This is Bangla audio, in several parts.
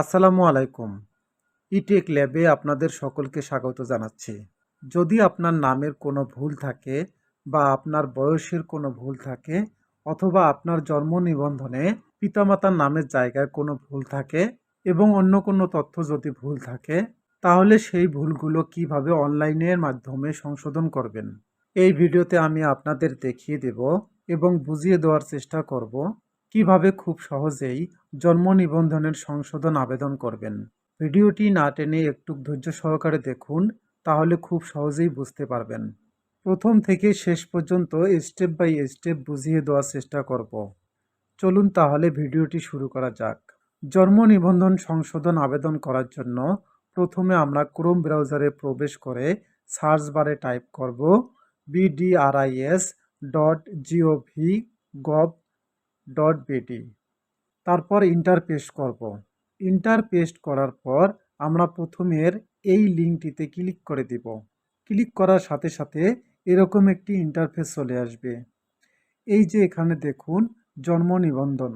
আসসালামু আলাইকুম। ইটেক ল্যাবে আপনাদের সকলকে স্বাগত জানাচ্ছি। যদি আপনার নামের কোনো ভুল থাকে বা আপনার বয়সের কোনো ভুল থাকে অথবা আপনার জন্ম নিবন্ধনে পিতামাতার নামের জায়গায় কোনো ভুল থাকে এবং অন্য কোনো তথ্য যদি ভুল থাকে, তাহলে সেই ভুলগুলো কীভাবে অনলাইনের মাধ্যমে সংশোধন করবেন? এই ভিডিওতে আমি আপনাদের দেখিয়ে দেব এবং বুঝিয়ে দেওয়ার চেষ্টা করব কীভাবে খুব সহজেই জন্ম নিবন্ধনের সংশোধন আবেদন করবেন। ভিডিওটি না টেনে একটু ধৈর্য সহকারে দেখুন, তাহলে খুব সহজেই বুঝতে পারবেন। প্রথম থেকে শেষ পর্যন্ত স্টেপ বাই স্টেপ বুঝিয়ে দেওয়ার চেষ্টা করব। চলুন তাহলে ভিডিওটি শুরু করা যাক। জন্ম নিবন্ধন সংশোধন আবেদন করার জন্য প্রথমে আমরা ক্রোম ব্রাউজারে প্রবেশ করে সার্চ বারে টাইপ করব BDRIS dot GOV gov dot BD তারপর ইন্টার পেস্ট করব। ইন্টার পেস্ট করার পর আমরা প্রথমের এই লিঙ্কটিতে ক্লিক করে দিব। ক্লিক করার সাথে সাথে এরকম একটি ইন্টারফেস চলে আসবে। এই যে এখানে দেখুন, জন্ম নিবন্ধন।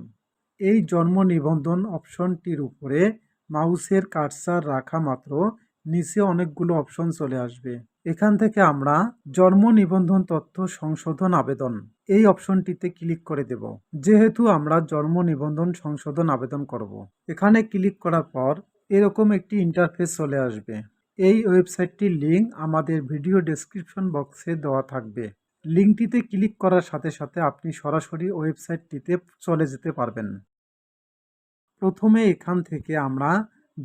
এই জন্ম নিবন্ধন অপশনটির উপরে মাউসের কার্সার রাখা মাত্র নিচে অনেকগুলো অপশন চলে আসবে। এখান থেকে আমরা জন্ম নিবন্ধন তথ্য সংশোধন আবেদন এই অপশনটিতে ক্লিক করে দেব। যেহেতু আমরা জন্ম নিবন্ধন সংশোধন আবেদন করব। এখানে ক্লিক করার পর এরকম একটি ইন্টারফেস চলে আসবে। এই ওয়েবসাইটটির লিঙ্ক আমাদের ভিডিও ডেসক্রিপশন বক্সে দেওয়া থাকবে। লিঙ্কটিতে ক্লিক করার সাথে সাথে আপনি সরাসরি ওয়েবসাইটটিতে চলে যেতে পারবেন। প্রথমে এখান থেকে আমরা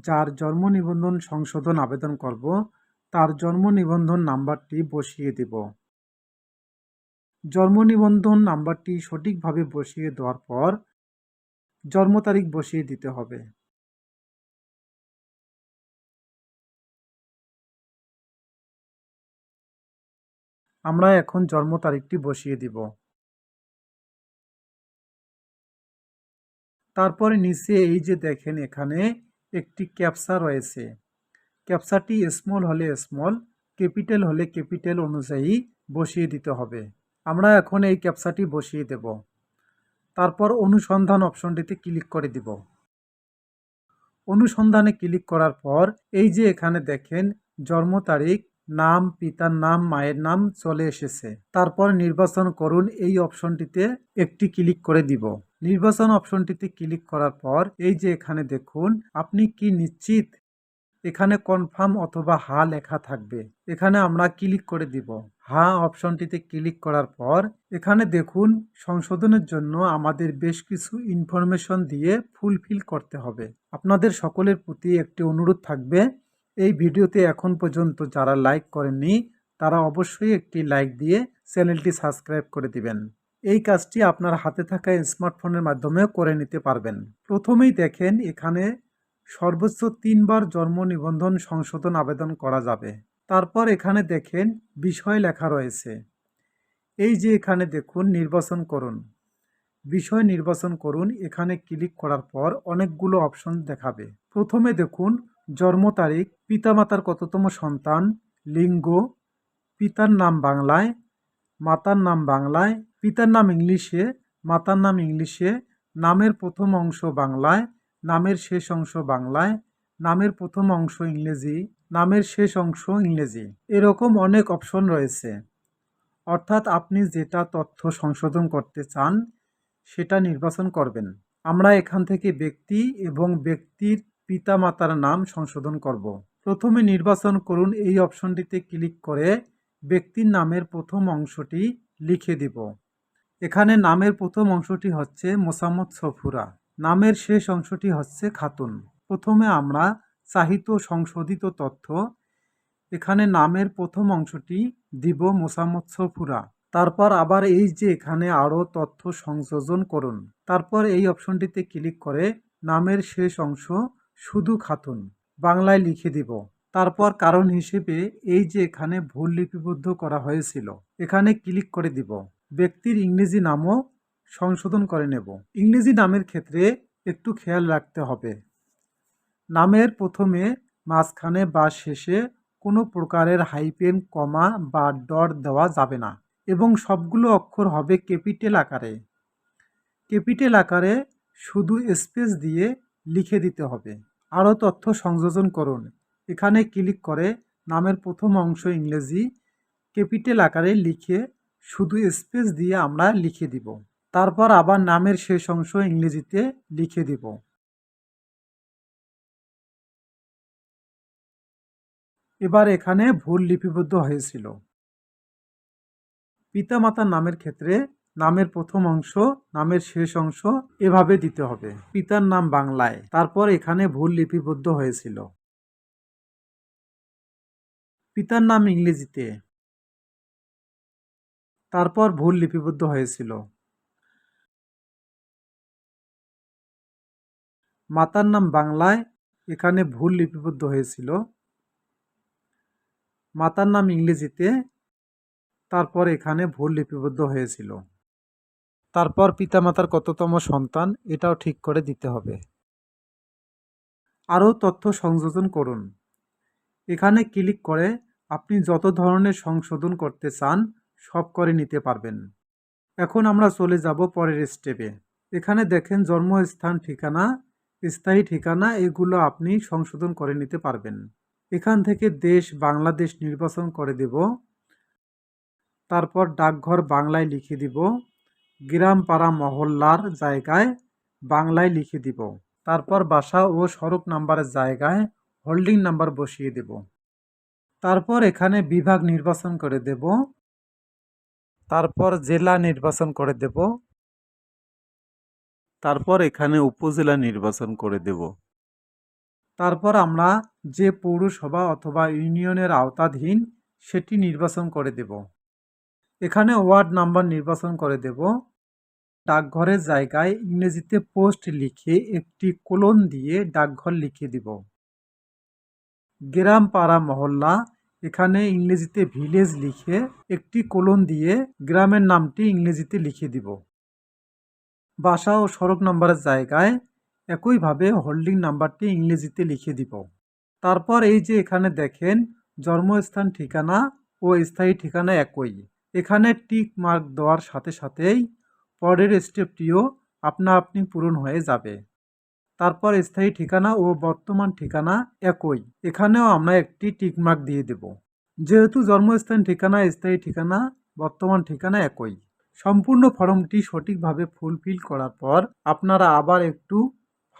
যার জন্ম নিবন্ধন সংশোধন আবেদন করব, তার জন্ম নিবন্ধন নাম্বারটি বসিয়ে দেব। জন্ম নিবন্ধন নাম্বারটি সঠিকভাবে বসিয়ে দেওয়ার পর জন্ম তারিখ বসিয়ে দিতে হবে। আমরা এখন জন্ম তারিখটি বসিয়ে দিব। তারপরে নিচে এই যে দেখেন এখানে একটি ক্যাপসা রয়েছে। ক্যাপসাটি স্মল হলে স্মল ক্যাপিটাল হলে ক্যাপিটাল অনুযায়ী বসিয়ে দিতে হবে। আমরা এখন এই ক্যাপসাটি বসিয়ে দেব। তারপর অনুসন্ধান অপশনটিতে ক্লিক করে দিব। অনুসন্ধানে ক্লিক করার পর এই যে এখানে দেখেন, জন্ম তারিখ, নাম, পিতার নাম, মায়ের নাম চলে এসেছে। তারপর নির্বাচন করুন এই অপশনটিতে একটি ক্লিক করে দিব। নির্বাচন অপশনটিতে ক্লিক করার পর এই যে এখানে দেখুন, আপনি কি নিশ্চিত? এখানে কনফার্ম অথবা হা লেখা থাকবে। এখানে আমরা ক্লিক করে দিব। হা অপশনটিতে ক্লিক করার পর এখানে দেখুন, সংশোধনের জন্য আমাদের বেশ কিছু ইনফরমেশন দিয়ে ফুলফিল করতে হবে। আপনাদের সকলের প্রতি একটি অনুরোধ থাকবে, এই ভিডিওতে এখন পর্যন্ত যারা লাইক করেননি, তারা অবশ্যই একটি লাইক দিয়ে চ্যানেলটি সাবস্ক্রাইব করে দিবেন। এই কাজটি আপনার হাতে থাকা স্মার্টফোনের মাধ্যমে করে নিতে পারবেন। প্রথমেই দেখেন, এখানে সর্বোচ্চ তিনবার জন্ম নিবন্ধন সংশোধন আবেদন করা যাবে। তারপর এখানে দেখেন বিষয় লেখা রয়েছে। এই যে এখানে দেখুন নির্বাচন করুন। বিষয় নির্বাচন করুন, এখানে ক্লিক করার পর অনেকগুলো অপশন দেখাবে। প্রথমে দেখুন জন্ম তারিখ, পিতামাতার কততম সন্তান, লিঙ্গ, পিতার নাম বাংলায়, মাতার নাম বাংলায়, পিতার নাম ইংলিশে, মাতার নাম ইংলিশে, নামের প্রথম অংশ বাংলায়, নামের শেষ অংশ বাংলায়, নামের প্রথম অংশ ইংরেজি নামের শেষ অংশ ইংরেজি। এরকম অনেক অপশন রয়েছে। অর্থাৎ আপনি যেটা তথ্য সংশোধন করতে চান, সেটা নির্বাচন করবেন। আমরা এখান থেকে ব্যক্তি এবং ব্যক্তির পিতা মাতার নাম সংশোধন করব। প্রথমে নির্বাচন করুন, এই অপশনটিতে ক্লিক করে ব্যক্তির নামের প্রথম অংশটি লিখে দিব। এখানে নামের প্রথম অংশটি হচ্ছে মোসাম্মদ সফুরা। নামের শেষ অংশটি হচ্ছে খাতুন। প্রথমে আমরা চাহিত সংশোধিত তথ্য। এখানে নামের প্রথম অংশটি দিব মোসাম্মদ সফুরা তারপর আবার এই যে এখানে আরও তথ্য সংযোজন করুন। তারপর এই অপশনটিতে ক্লিক করে নামের শেষ অংশ শুধু খাতুন, বাংলায় লিখে দিব। তারপর কারণ হিসেবে এই যে এখানে ভুল লিপিবদ্ধ করা হয়েছিল, এখানে ক্লিক করে দিব। ব্যক্তির ইংরেজি নামও সংশোধন করে নেব। ইংরেজি নামের ক্ষেত্রে একটু খেয়াল রাখতে হবে। নামের প্রথমে মাঝখানে বা শেষে কোনো প্রকারের হাইপেন, কমা বা ডট দেওয়া যাবে না এবং সবগুলো অক্ষর হবে ক্যাপিটেল আকারে। ক্যাপিটেল আকারে শুধু স্পেস দিয়ে লিখে দিতে হবে। আরও তথ্য সংযোজন করুন। এখানে ক্লিক করে নামের প্রথম অংশ ইংরেজি ক্যাপিটেল আকারে লিখে শুধু স্পেস দিয়ে আমরা লিখে দিব। তারপর আবার নামের শেষ অংশ ইংরেজিতে লিখে দিব। এবার এখানে ভুল লিপিবদ্ধ হয়েছিল। পিতামাতার নামের ক্ষেত্রে নামের প্রথম অংশ, নামের শেষ অংশ এভাবে দিতে হবে। পিতার নাম বাংলায়, তারপর এখানে ভুল লিপিবদ্ধ হয়েছিল। পিতার নাম ইংরেজিতে। তারপর ভুল লিপিবদ্ধ হয়েছিল। মাতার নাম বাংলায়, এখানে ভুল লিপিবদ্ধ হয়েছিল। মাতার নাম ইংরেজিতে। তারপর এখানে ভুল লিপিবদ্ধ হয়েছিল। তারপর পিতামাতার কততম সন্তান, এটাও ঠিক করে দিতে হবে। আরও তথ্য সংযোজন করুন। এখানে ক্লিক করে আপনি যত ধরনের সংশোধন করতে চান, সব করে নিতে পারবেন। এখন আমরা চলে যাব পরের স্টেপে এখানে দেখেন জন্মস্থান, ঠিকানা, স্থায়ী ঠিকানা, এগুলো আপনি সংশোধন করে নিতে পারবেন। এখান থেকে দেশ বাংলাদেশ নির্বাচন করে দেব। তারপর ডাকঘর বাংলায় লিখে দিব। গ্রাম পাড়া মহল্লার জায়গায় বাংলায় লিখে দিব। তারপর বাসা ও সড়ক নাম্বারের জায়গায় হোল্ডিং নাম্বার বসিয়ে দেব। তারপর এখানে বিভাগ নির্বাচন করে দেব। তারপর জেলা নির্বাচন করে দেব। তারপর এখানে উপজেলা নির্বাচন করে দেব। তারপর আমরা যে পৌরসভা অথবা ইউনিয়নের আওতাধীন সেটি নির্বাচন করে দেব। এখানে ওয়ার্ড নাম্বার নির্বাচন করে দেব। ডাকঘরের জায়গায় ইংরেজিতে পোস্ট লিখে একটি কোলন দিয়ে ডাকঘর লিখে দিব। গ্রাম পাড়া মহল্লা, এখানে ইংরেজিতে ভিলেজ লিখে একটি কোলন দিয়ে গ্রামের নামটি ইংরেজিতে লিখে দিব। বাসা ও সড়ক নাম্বারের জায়গায় একইভাবে হোল্ডিং নাম্বারটি ইংরেজিতে লিখে দিব। তারপর এই যে এখানে দেখেন, জন্মস্থান ঠিকানা ও স্থায়ী ঠিকানা একই। এখানে টিক মার্ক দেওয়ার সাথে সাথেই পরের স্টেপটিও আপনা আপনি পূরণ হয়ে যাবে। তারপর স্থায়ী ঠিকানা ও বর্তমান ঠিকানা একই। এখানেও আমরা একটি টিকমার্ক দিয়ে দেব। যেহেতু জন্মস্থান ঠিকানা, স্থায়ী ঠিকানা, বর্তমান ঠিকানা একই। সম্পূর্ণ ফর্মটি সঠিকভাবে ফুলফিল করার পর আপনারা আবার একটু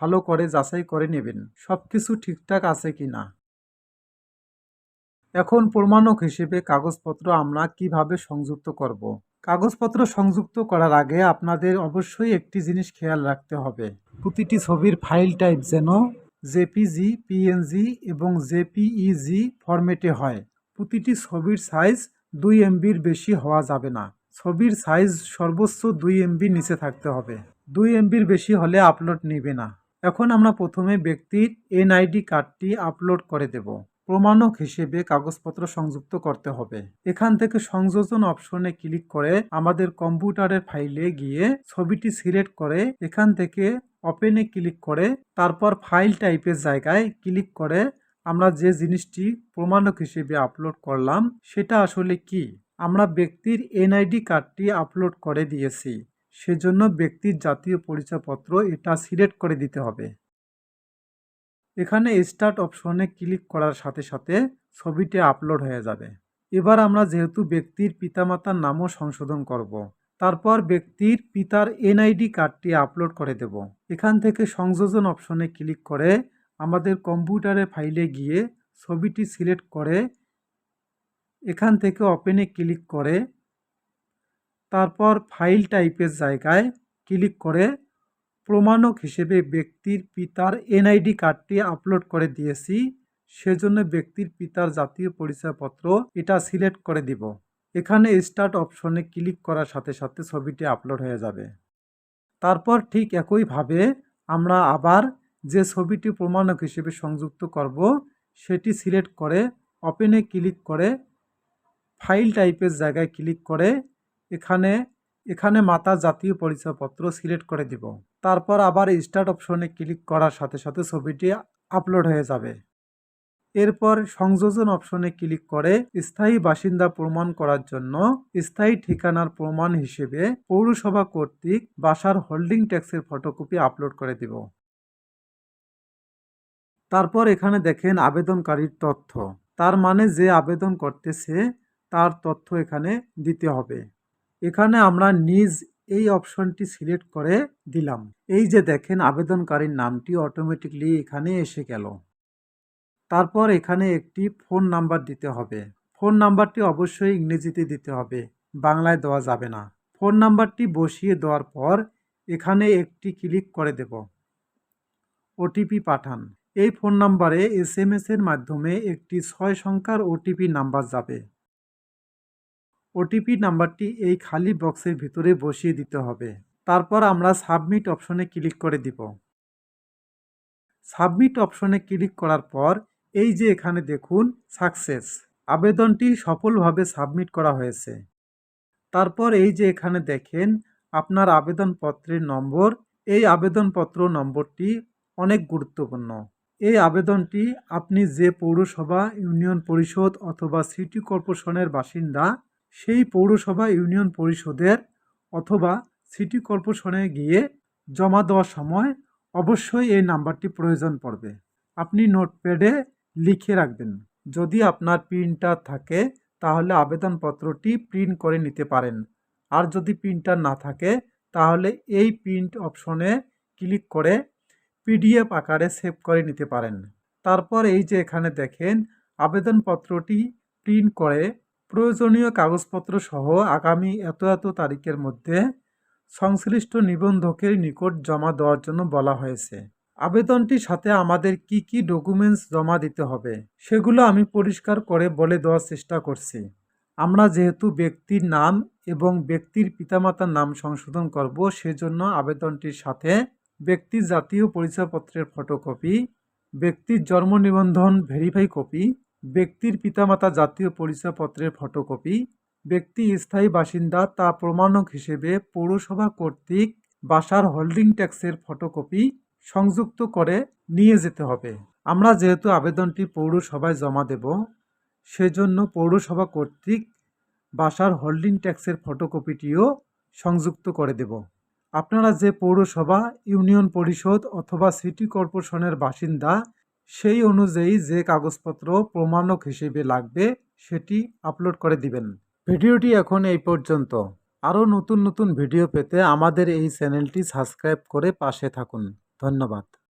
ভালো করে যাচাই করে নেবেন সব কিছু ঠিকঠাক আছে কি না। এখন প্রমাণক হিসেবে কাগজপত্র আমরা কীভাবে সংযুক্ত করব। কাগজপত্র সংযুক্ত করার আগে আপনাদের অবশ্যই একটি জিনিস খেয়াল রাখতে হবে। প্রতিটি ছবির ফাইল টাইপ যেন জেপিজি, পিএনজি এবং জেপিইজি ফরম্যাটে হয়। প্রতিটি ছবির সাইজ দুই এমবির বেশি হওয়া যাবে না। ছবির সাইজ সর্বোচ্চ দুই এমবির নিচে থাকতে হবে। দুই এমবির বেশি হলে আপলোড নেবে না। এখন আমরা প্রথমে ব্যক্তির এনআইডি কার্ডটি আপলোড করে দেব। প্রমাণক হিসেবে কাগজপত্র সংযুক্ত করতে হবে। এখান থেকে সংযোজন অপশনে ক্লিক করে আমাদের কম্পিউটারের ফাইলে গিয়ে ছবিটি সিলেক্ট করে এখান থেকে ওপেনে ক্লিক করে তারপর ফাইল টাইপের জায়গায় ক্লিক করে আমরা যে জিনিসটি প্রমাণক হিসেবে আপলোড করলাম সেটা আসলে কি? আমরা ব্যক্তির এনআইডি কার্ডটি আপলোড করে দিয়েছি। সেজন্য ব্যক্তির জাতীয় পরিচয়পত্র এটা সিলেক্ট করে দিতে হবে এখানে স্টার্ট অপশনে ক্লিক করার সাথে সাথে ছবিটি আপলোড হয়ে যাবে এবার আমরা যেহেতু ব্যক্তির পিতামাতার নামও সংশোধন করব। তারপর ব্যক্তির পিতার এনআইডি কার্ডটি আপলোড করে দেব এখান থেকে সংযোজন অপশনে ক্লিক করে আমাদের কম্পিউটারে ফাইলে গিয়ে ছবিটি সিলেক্ট করে এখান থেকে ওপেনে ক্লিক করে তারপর ফাইল টাইপের জায়গায় ক্লিক করে প্রমাণক হিসেবে ব্যক্তির পিতার এনআইডি কার্ডটি আপলোড করে দিয়েছি। সেজন্য ব্যক্তির পিতার জাতীয় পরিচয়পত্র এটা সিলেক্ট করে দিব। এখানে স্টার্ট অপশনে ক্লিক করার সাথে সাথে ছবিটি আপলোড হয়ে যাবে। তারপর ঠিক একইভাবে আমরা আবার যে ছবিটি প্রমাণক হিসেবে সংযুক্ত করব, সেটি সিলেক্ট করে ওপেনে ক্লিক করে ফাইল টাইপের জায়গায় ক্লিক করে এখানে এখানে মাতা জাতীয় পরিচয়পত্র সিলেক্ট করে দিব। তারপর আবার স্টার্ট অপশনে ক্লিক করার সাথে সাথে ছবিটি আপলোড হয়ে যাবে। এরপর সংযোজন অপশনে ক্লিক করে স্থায়ী বাসিন্দা প্রমাণ করার জন্য স্থায়ী ঠিকানার প্রমাণ হিসেবে পৌরসভা কর্তৃক বাসার হোল্ডিং ট্যাক্সের ফটোকপি আপলোড করে দিব। তারপর এখানে দেখেন আবেদনকারীর তথ্য। তার মানে যে আবেদন করতেছে, তার তথ্য এখানে দিতে হবে। এখানে আমরা নিজ এই অপশনটি সিলেক্ট করে দিলাম। এই যে দেখেন, আবেদনকারীর নামটি অটোমেটিকলি এখানে এসে গেল। তারপর এখানে একটি ফোন নাম্বার দিতে হবে। ফোন নাম্বারটি অবশ্যই ইংরেজিতে দিতে হবে, বাংলায় দেওয়া যাবে না। ফোন নাম্বারটি বসিয়ে দেওয়ার পর এখানে একটি ক্লিক করে দেব। ওটিপি পাঠান। এই ফোন নাম্বারে এস এর মাধ্যমে একটি ছয় সংখ্যার ওটিপি নাম্বার যাবে। ওটিপি নাম্বারটি এই খালি বক্সের ভিতরে বসিয়ে দিতে হবে। তারপর আমরা সাবমিট অপশনে ক্লিক করে দিব। সাবমিট অপশনে ক্লিক করার পর এই যে এখানে দেখুন, সাকসেস। আবেদনটি সফলভাবে সাবমিট করা হয়েছে। তারপর এই যে এখানে দেখেন, আপনার আবেদনপত্রের নম্বর। এই আবেদনপত্র নম্বরটি অনেক গুরুত্বপূর্ণ। এই আবেদনটি আপনি যে পৌরসভা, ইউনিয়ন পরিষদ অথবা সিটি কর্পোরেশনের বাসিন্দা সেই পৌরসভা ইউনিয়ন পরিষদের অথবা সিটি কর্পোরেশনে গিয়ে জমা দেওয়ার সময় অবশ্যই এই নাম্বারটি প্রয়োজন পড়বে। আপনি নোটপ্যাডে লিখে রাখবেন। যদি আপনার প্রিন্টার থাকে, তাহলে আবেদনপত্রটি প্রিন্ট করে নিতে পারেন। আর যদি প্রিন্টার না থাকে, তাহলে এই প্রিন্ট অপশনে ক্লিক করে পিডিএফ আকারে সেভ করে নিতে পারেন। তারপর এই যে এখানে দেখেন, আবেদনপত্রটি প্রিন্ট করে প্রয়োজনীয় কাগজপত্র সহ আগামী এত এত তারিখের মধ্যে সংশ্লিষ্ট নিবন্ধকের নিকট জমা দেওয়ার জন্য বলা হয়েছে। আবেদনটির সাথে আমাদের কি কি ডকুমেন্টস জমা দিতে হবে সেগুলো আমি পরিষ্কার করে বলে দেওয়ার চেষ্টা করছি। আমরা যেহেতু ব্যক্তির নাম এবং ব্যক্তির পিতামাতার নাম সংশোধন করব সেজন্য আবেদনটির সাথে ব্যক্তির জাতীয় পরিচয়পত্রের ফটোকপি, ব্যক্তির জন্ম নিবন্ধন ভেরিফাই কপি ব্যক্তির পিতামাতা জাতীয় পরিচয়পত্রের ফটোকপি, ব্যক্তি স্থায়ী বাসিন্দা তা প্রমাণক হিসেবে পৌরসভা কর্তৃক বাসার হোল্ডিং ট্যাক্সের ফটোকপি সংযুক্ত করে নিয়ে যেতে হবে। আমরা যেহেতু আবেদনটি পৌরসভায় জমা দেব, সেজন্য পৌরসভা কর্তৃক বাসার হোল্ডিং ট্যাক্সের ফটোকপিটিও সংযুক্ত করে দেব। আপনারা যে পৌরসভা, ইউনিয়ন পরিষদ অথবা সিটি কর্পোরেশনের বাসিন্দা সেই অনুযায়ী যে কাগজপত্র প্রমাণক হিসেবে লাগবে, সেটি আপলোড করে দিবেন। ভিডিওটি এখন এই পর্যন্ত। আরও নতুন নতুন ভিডিও পেতে আমাদের এই চ্যানেলটি সাবস্ক্রাইব করে পাশে থাকুন। ধন্যবাদ।